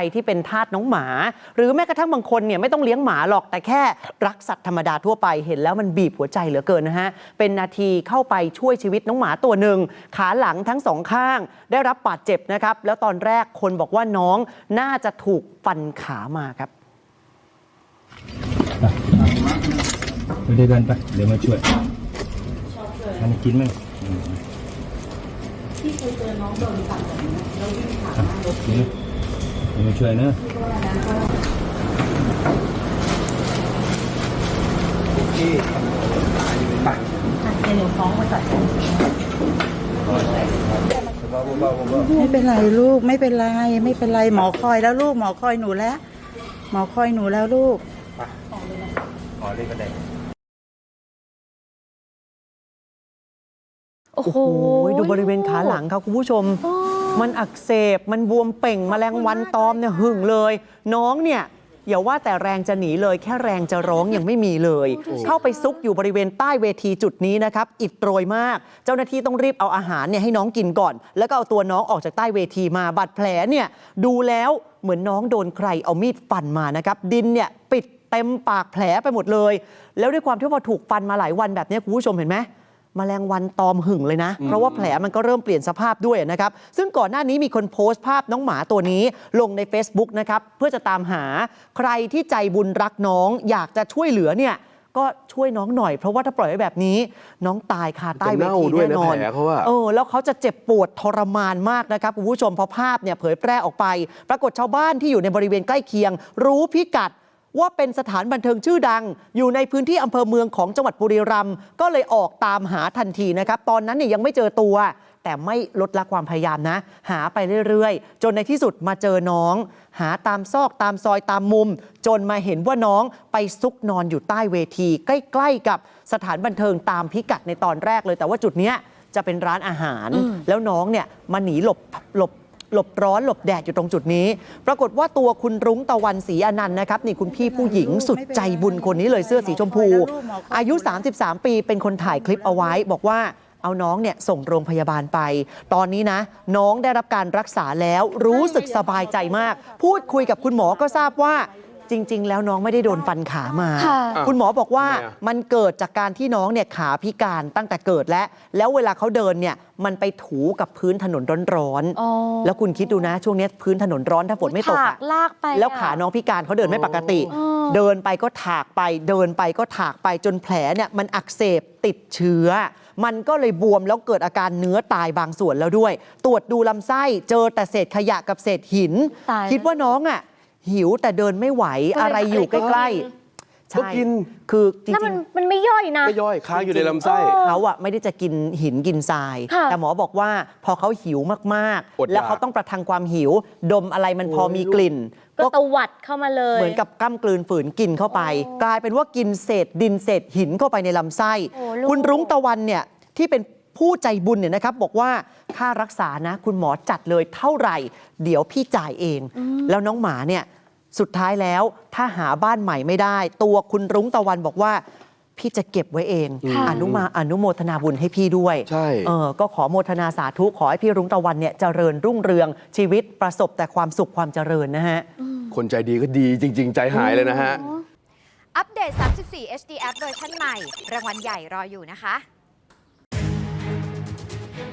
ใครที่เป็นทาสน้องหมา หรือแม้กระทั่งบางคนเนี่ยไม่ต้องเลี้ยงหมาหรอกแต่แค่รักสัตว์ธรรมดาทั่วไปเห็นแล้วมันบีบหัวใจเหลือเกินนะฮะ เป็นนาทีเข้าไปช่วยชีวิตน้องหมาตัวหนึ่ง ขาหลังทั้งสองข้าง ได้รับบาดเจ็บนะครับ แล้วตอนแรกคนบอกว่าน้องน่าจะถูกฟันขามาครับไปด้วยกันไปเดี๋ยวมาช่วยมันกินมั้งที่เคยเจอน้องโดนฟันแบบนี้แล้ววิ่งขาเดี๋ยว มาช่วยนะเบาๆเบาๆเบาไม่เป็นไรลูกไม่เป็นไรไม่เป็นไรหมอคอยแล้วลูกหมอคอยหนูแล้ว หมอคอยหนูแล้วลูกๆขอเล่นก็ได้โอ้โอ้โหโห ดูบริเวณขาหลังครับคุณผู้ชม มันอักเสบ มันบวมเป่งแมลงวันตอมเนี่ยหึ่งเลย น้องเนี่ยอย่าว่าแต่แรงจะหนีเลย แค่แรงจะร้องยังไม่มีเลย เข้าไปซุกอยู่บริเวณใต้เวทีจุดนี้นะครับ อิดโรยมาก เจ้าหน้าที่ต้องรีบเอาอาหารเนี่ยให้น้องกินก่อน แล้วก็เอาตัวน้องออกจากใต้เวทีมาบาดแผลเนี่ยดูแล้วเหมือนน้องโดนใครเอามีดฟันมานะครับ ดินเนี่ยปิดเต็มปากแผลไปหมดเลย แล้วด้วยความที่ว่าถูกฟันมาหลายวันแบบเนี้ยคุณผู้ชมเห็นไหม มแมลงวันตอมหึ่งเลยนะ เพราะว่าแผลมันก็เริ่มเปลี่ยนสภาพด้วยนะครับ ซึ่งก่อนหน้านี้มีคนโพสต์ภาพน้องหมาตัวนี้ลงใน Facebook นะครับ เพื่อจะตามหาใครที่ใจบุญรักน้อง อยากจะช่วยเหลือเนี่ยก็ช่วยน้องหน่อยเพราะว่าถ้าปล่อยไว้แบบนี้ น้องตายคาใต้เวจะเน่าทีด้วยแน่นะนอนแผลเขาอะเออแล้วเขาจะเจ็บปวดทรมานมากนะครับคุณผู้ชมพอภาพเนี่ยเผยแพร่ออกไป ปรากฏชาวบ้านที่อยู่ในบริเวณใกล้เคียง รู้พิกัด ว่าเป็นสถานบันเทิงชื่อดัง อยู่ในพื้นที่อำเภอเมืองของจังหวัดบุรีรัมย์ก็เลยออกตามหาทันทีนะครับตอนนั้นเนี่ยยังไม่เจอตัว แต่ไม่ลดละความพยายามนะ หาไปเรื่อยๆ จนในที่สุดมาเจอน้อง หาตามซอกตามซอยตามมุม จนมาเห็นว่าน้องไปซุกนอนอยู่ใต้เวที ใกล้ๆ กับสถานบันเทิงตามพิกัดในตอนแรกเลย แต่ว่าจุดเนี้ยจะเป็นร้านอาหาร แล้วน้องเนี่ยมาหนีหลบหลบ หลบร้อนหลบแดดอยู่ตรงจุดนี้ ปรากฏว่าตัวคุณรุ้งตะวันศรีอนันต์นะครับนี่คุณพี่ผู้หญิงสุดใจบุญคนนี้เลยเสื้อสีชมพู อายุ 33 ปีเป็นคนถ่ายคลิปเอาไว้บอกว่าเอาน้องเนี่ยส่งโรงพยาบาลไป ตอนนี้นะ น้องได้รับการรักษาแล้วรู้สึกสบายใจมาก พูดคุยกับคุณหมอก็ทราบว่า จริง ๆ แล้วน้องไม่ได้โดนฟันขามา ค่ะ คุณหมอบอกว่าทำไมอะ มันเกิดจากการที่น้องเนี่ยขาพิการตั้งแต่เกิดแล้ว แล้วเวลาเขาเดินเนี่ยมันไปถูกับพื้นถนนร้อนอ๋อๆแล้วคุณคิดดูนะ ช่วงนี้พื้นถนนร้อนถ้าฝนไม่ตกถาอะกลากไปแล้วอะขาน้องพิการเขาเดินไม่ปกติ อ๋อ เดินไปก็ถากไป เดินไปก็ถากไปจนแผลเนี่ยมันอักเสบติดเชื้อ มันก็เลยบวมแล้วเกิดอาการเนื้อตายบางส่วนแล้วด้วย ตรวจดูลำไส้เจอแต่เศษขยะกับเศษหิน ตาย คิดว่าน้องอะ หิวแต่เดินไม่ไหวก็เลยอะไรอยู่ใกก็กินล้ๆก็ใช่กิน คือจรินั่นงมันๆ มันไม่ย่อยนะ ไม่ย่อยค้างอยู่ในลำไส้เออเขาอะไม่ได้จะกินหินกินทราย ค่ะแต่หมอบอกว่าพอเขาหิวมากอดๆแล้วอยากเขาต้องประทังความหิว ดมอะไรมันพอโอ้ยมีกลิ่น ก็ก็ตวัดเข้ามาเลย เหมือนกับก้ำกลืนฝืนกินเข้าไป กลายเป็นว่ากินเศษดินเศษหินเข้าไปในลำไส้ โอ้ลูก คุณรุ้งตะวันเนี่ยที่เป็น ผู้ใจบุญเนี่ยนะครับบอกว่าค่ารักษานะ คุณหมอจัดเลยเท่าไหร่ เดี๋ยวพี่จ่ายเอง แล้วน้องหมาเนี่ยสุดท้ายแล้วถ้าหาบ้านใหม่ไม่ได้ ตัวคุณรุ้งตะวันบอกว่า พี่จะเก็บไว้เอง ค่ะอนุมาอนุโมทนาบุญให้พี่ด้วยใช่ เออก็ขอโมทนาสาธุขอให้พี่รุ้งตะวันเนี่ยเจริญรุ่งเรืองชีวิตประสบแต่ความสุขความเจริญนะฮะ คนใจดีก็ดีจริง ๆ ใจหายเลยนะฮะ อัปเดต 34 HD App เวอร์ชันใหม่ รางวัลใหญ่รออยู่นะคะ